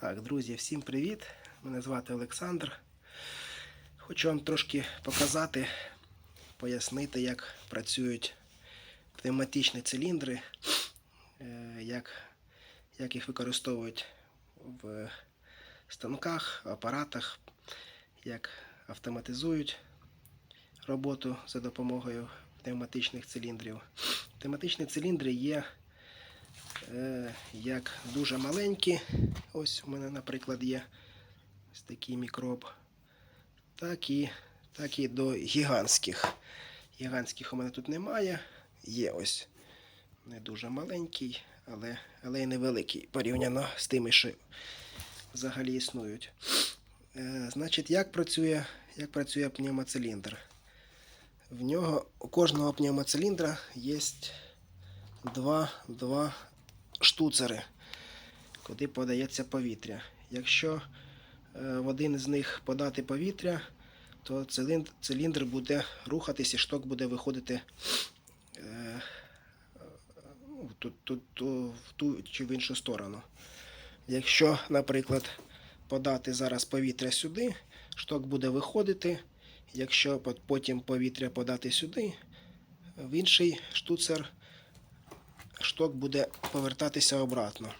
Так, друзі, всім привіт! Мене звати Олександр. Хочу вам трошки показати, пояснити, як працюють пневматичні циліндри, е, як, як їх використовують в станках, апаратах, як автоматизують роботу за допомогою пневматичних циліндрів. Пневматичні циліндри є як дуже маленькі. Ось у мене, наприклад, є ось такий мікроб. Так і, так і до гігантських. Гігантських у мене тут немає. Є ось не дуже маленький, але, але й невеликий порівняно з тими, що взагалі існують. Е, значить, як працює, як працює пневмоциліндр? В нього у кожного пневмоциліндра є два, два штуцери, куди подається повітря. Якщо е, в один з них подати повітря, то циліндр, циліндр буде рухатись і шток буде виходити е, ну, тут, тут, ту- в ту чи в іншу сторону. Якщо, наприклад, подати зараз повітря сюди, шток буде виходити. Якщо потім повітря подати сюди, в інший штуцер шток буде повертатися обратно.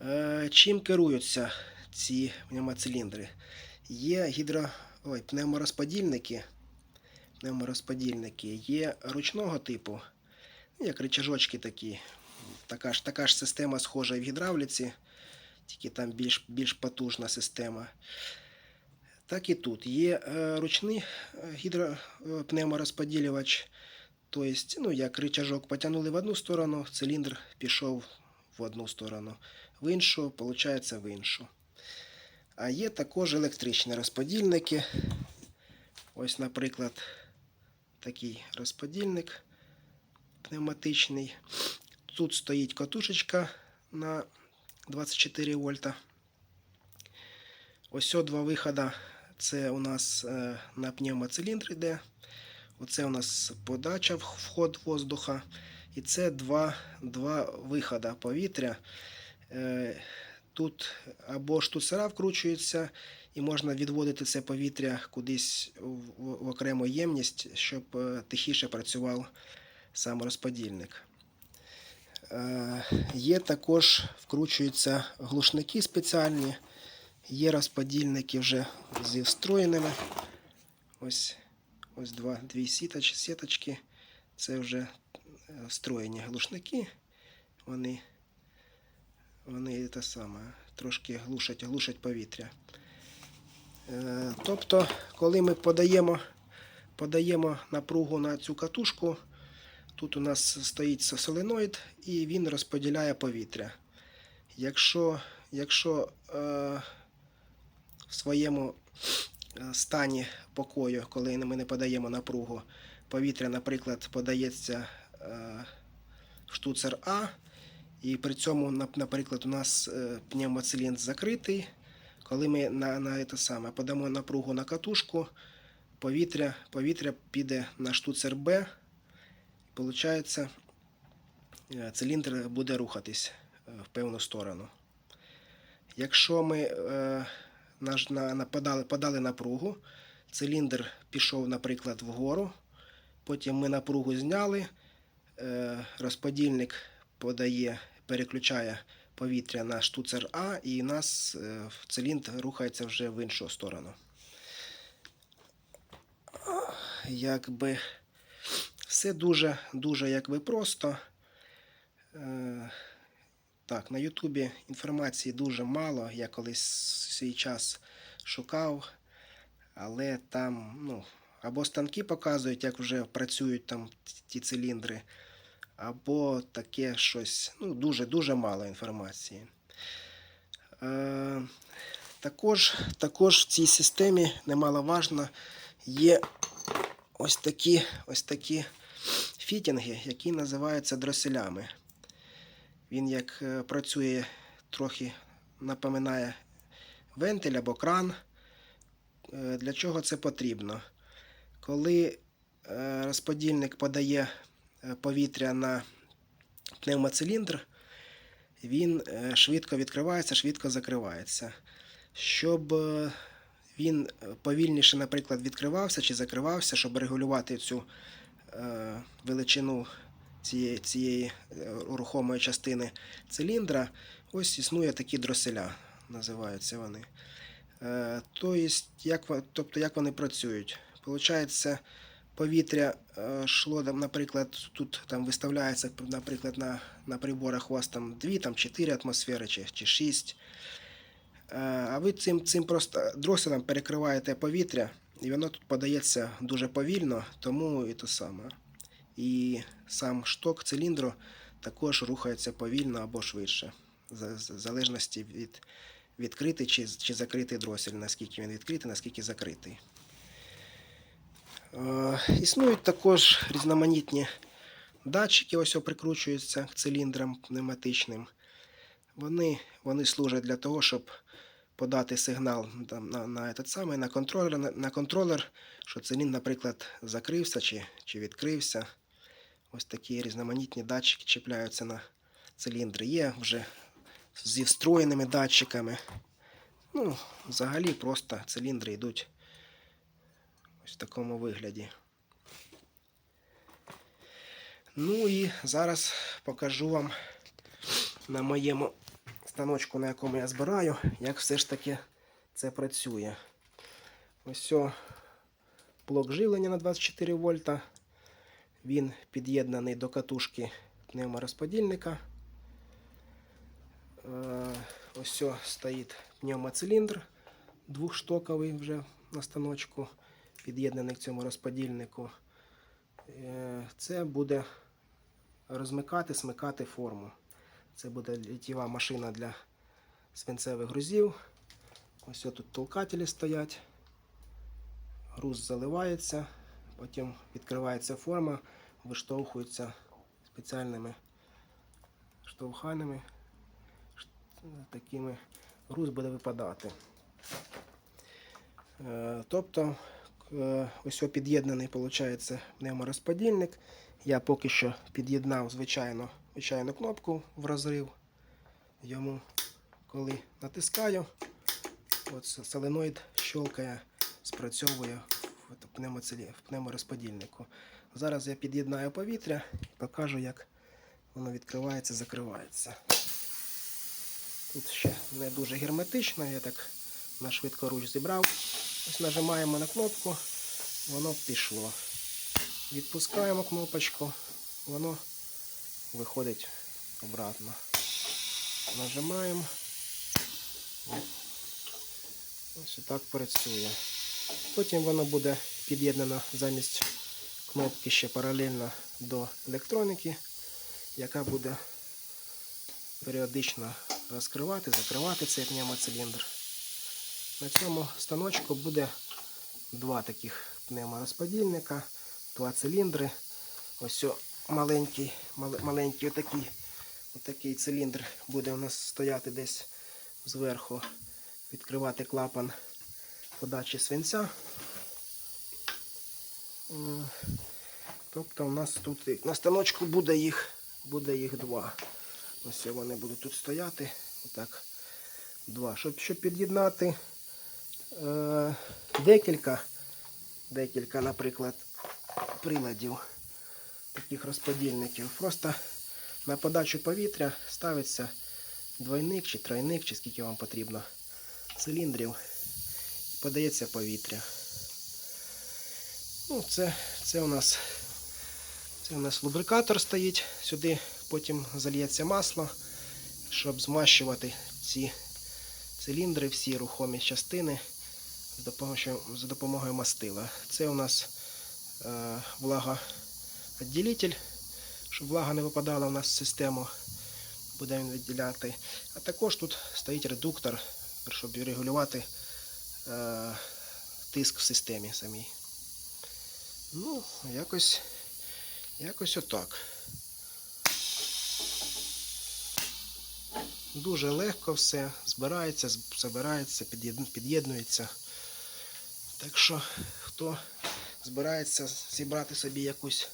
Е, Чим керуються ці пневмоциліндри? Є гідро... Ой, пневморозподільники. Пневморозподільники є ручного типу, ну, як рычажочки такі. Така ж, така ж система схожа і в гідравліці, тільки там більш, більш потужна система. Так і тут є е, ручний е, гідро, е, пневморозподілювач. Тобто, ну, як рычажок потягнули в одну сторону, циліндр пішов в одну сторону, в іншу, виходить в іншу. А є також електричні розподільники. Ось, наприклад, такий розподільник пневматичний. Тут стоїть катушечка на 24 вольта. Ось о два виходи. Це у нас е, на пневмоциліндр йде. Оце у нас подача, вход воздуха. І це два, два виходи повітря. Е, Тут або штуцера вкручуються, і можна відводити це повітря кудись в, в окрему ємність, щоб е, тихіше працював сам розподільник. Е, Є також вкручуються глушники спеціальні, є розподільники вже зі встроєними. Ось Ось два, дві сіточ, сіточки. Це вже е, встроєні глушники. Вони, вони те саме, трошки глушать, глушать повітря. Е, тобто, коли ми подаємо, подаємо напругу на цю катушку, тут у нас стоїть соленоїд і він розподіляє повітря. Якщо, якщо е, в своєму стані покою, коли ми не подаємо напругу, повітря, наприклад, подається е, штуцер А, і при цьому, наприклад, у нас е, пневмоциліндр закритий. Коли ми на, на це саме подамо напругу на катушку, повітря, повітря піде на штуцер Б, і виходить, е, циліндр буде рухатись е, в певну сторону. Якщо ми наж- на, на, подали, подали напругу, циліндр пішов, наприклад, вгору, потім ми напругу зняли, е, розподільник подає, переключає повітря на штуцер А, і нас е, циліндр рухається вже в іншу сторону. Якби все дуже, дуже якби просто. Так, на Ютубі інформації дуже мало. Я колись свій час шукав, але там, ну, або станки показують, як вже працюють там ті циліндри, або таке щось, ну, дуже-дуже мало інформації. Е, також, також в цій системі немаловажно є ось такі, ось такі фітінги, які називаються дроселями. Він як е, працює, трохи напоминає вентиль або кран. Е, Для чого це потрібно? Коли е, розподільник подає повітря на пневмоциліндр, він швидко відкривається, швидко закривається. Щоб він повільніше, наприклад, відкривався чи закривався, щоб регулювати цю величину цієї, цієї е, рухомої частини циліндра, ось існує такі дроселя, називаються вони. Е, тобто, як вони працюють? Получається, повітря е, там, наприклад, тут там виставляється, наприклад, на, на приборах у вас там 2, там 4 атмосфери чи, чи 6. Е, А ви цим, цим просто дроселем перекриваєте повітря, і воно тут подається дуже повільно, тому і то саме. І сам шток циліндру також рухається повільно або швидше, в залежності від відкритий чи, чи закритий дросель, наскільки він відкритий, наскільки закритий. Е, існують також різноманітні датчики, ось прикручуються к циліндрам пневматичним. Вони, вони служать для того, щоб подати сигнал там, на, на, этот самий, на, контролер, на, на контролер, що циліндр, наприклад, закрився чи, чи відкрився. Ось такі різноманітні датчики чіпляються на циліндри. Є вже зі встроєними датчиками. Ну, взагалі просто циліндри йдуть ось в такому вигляді. Ну і зараз покажу вам на моєму станочку, на якому я збираю, як все ж таки це працює. Ось блок живлення на 24 вольта. Він під'єднаний до катушки пневморозподільника. Е, Ось стоїть пневмоциліндр двохштоковий вже на станочку, під'єднаний к цьому розподільнику. Е, Це буде розмикати, смикати форму. Це буде літєва машина для свинцевих грузів. Ось тут толкателі стоять. Груз заливається, потім відкривається форма, виштовхується спеціальними штовханими. Такими груз буде випадати. Е, Тобто, е, ось під'єднаний виходить пневморозподільник. Я поки що під'єднав звичайно, звичайну кнопку в розрив. Йому, коли натискаю, от соленоїд щелкає, спрацьовує пневмоцилі- пневморозподільнику. Зараз я під'єднаю повітря і покажу, як воно відкривається, закривається. Тут ще не дуже герметично, я так на швидкоруч зібрав. Ось нажимаємо на кнопку, воно пішло. Відпускаємо кнопочку, воно виходить обратно. Нажимаємо. Ось так працює. Потім воно буде під'єднано замість кнопки ще паралельно до електроніки, яка буде періодично розкривати, закривати цей пневмоциліндр. На цьому станочку буде два таких пневморозподільника, два циліндри. Ось маленький, маленький отакий, отакий циліндр буде у нас стояти десь зверху, відкривати клапан подачі свинця. Тобто у нас тут на станочку буде їх, буде їх два. Ось вони будуть тут стояти. Отак. Два. Щоб, щоб під'єднати е, декілька, декілька, наприклад, приладів таких розподільників. Просто на подачу повітря ставиться двойник чи тройник, чи скільки вам потрібно циліндрів. Подається повітря. Ну, це, це у нас це у нас лубрикатор стоїть. Сюди потім зальється масло, щоб змащувати ці циліндри, всі рухомі частини за допомогою мастила. Це у нас е, влагоотділитель, щоб влага не випадала у нас в систему. Буде він відділяти. А також тут стоїть редуктор, щоб регулювати тиск в системі самій. Ну, якось, якось отак. Дуже легко все, збирається, забирається, під'єднується. Так що, хто збирається зібрати собі якусь,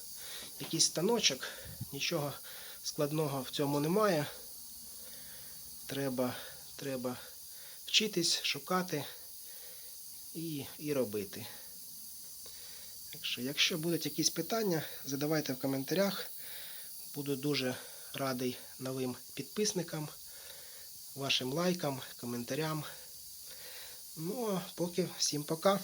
якийсь станочок, нічого складного в цьому немає. Треба, треба вчитись, шукати і, і робити. Так що, якщо будуть якісь питання, задавайте в коментарях. Буду дуже радий новим підписникам, вашим лайкам, коментарям. Ну а поки всім пока.